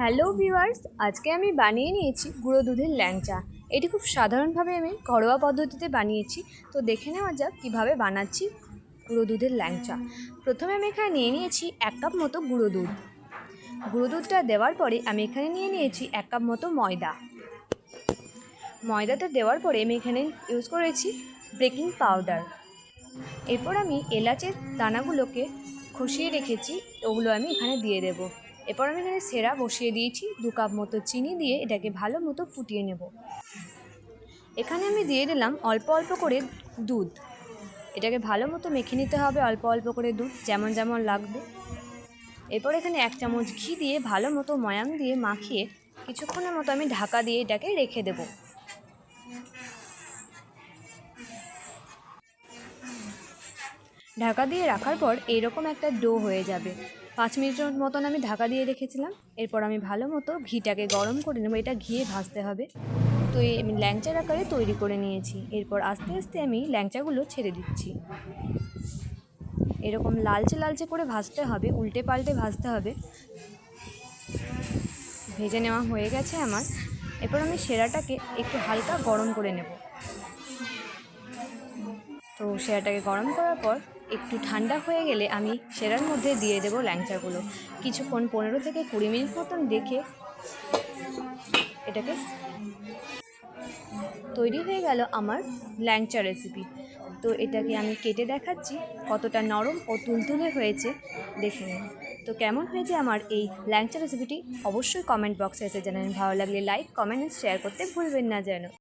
Hello viewers, আজকে আমি বানিয়ে নিয়েছি গুঁড়ো দুধের ল্যাংচা। এটি খুব সাধারণভাবে আমি ঘরোয়া পদ্ধতিতে বানিয়েছি। তো দেখে নেওয়া যাক কীভাবে বানাচ্ছি গুঁড়ো দুধের ল্যাংচা। প্রথমে আমি এখানে নিয়ে নিয়েছি এক কাপ মতো গুঁড়ো দুধ। গুঁড়ো দুধটা দেওয়ার পরে আমি এখানে নিয়ে নিয়েছি এক কাপ মতো ময়দা। ময়দাটা দেওয়ার পরে আমি এখানে ইউজ করেছি বেকিং পাউডার এরপর আমি এলাচের দানাগুলোকে খসিয়ে রেখেছি, ওগুলো আমি এখানে দিয়ে দেব। এরপর আমি এখানে সেরা বসিয়ে দিয়েছি দু কাপ মতো চিনি দিয়ে এটাকে ভালো মতো ফুটিয়ে নেব। এখানে আমি দিয়ে দিলাম অল্প অল্প করে দুধ। এটাকে ভালো মতো মেখে নিতে হবে অল্প অল্প করে দুধ, যেমন যেমন লাগবে। এরপর এখানে এক চামচ ঘি দিয়ে ভালো মতো ময়াম দিয়ে মাখিয়ে কিছুক্ষণের মতো আমি ঢাকা দিয়ে এটাকে রেখে দেবো। ঢাকা দিয়ে রাখার পর এইরকম একটা ডো হয়ে যাবে। পাঁচ মিনিটের মতন আমি ঢাকা দিয়ে রেখেছিলাম। এরপর আমি ভালো মতো ঘিটাকে গরম করে নেব। এটা ঘিয়ে ভাজতে হবে। তো আমি ল্যাংচার আকারে তৈরি করে নিয়েছি। এরপর আস্তে আস্তে আমি ল্যাংচাগুলো ছেড়ে দিচ্ছি। এরকম লালচে লালচে করে ভাজতে হবে, উল্টে পাল্টে ভাজতে হবে। ভেজে নেওয়া হয়ে গেছে আমার। এরপর আমি সেরাটাকে একটু হালকা গরম করে নেব। তো সেরাটাকে গরম করার পর একটু ঠান্ডা হয়ে গেলে আমি সেরার মধ্যে দিয়ে দেবো ল্যাংচাগুলো। কিছুক্ষণ পনেরো থেকে কুড়ি মিনিট মতন রেখে এটাকে তৈরি হয়ে গেল আমার ল্যাংচা রেসিপি তো এটাকে আমি কেটে দেখাচ্ছি, কতটা নরম ও তুলতুলে হয়েছে, দেখে নিন। তো কেমন হয়েছে আমার এই ল্যাংচা রেসিপিটি অবশ্যই কমেন্ট বক্সে এসে জানাবেন ভালো লাগলে লাইক কমেন্ট শেয়ার করতে ভুলবেন না যেন।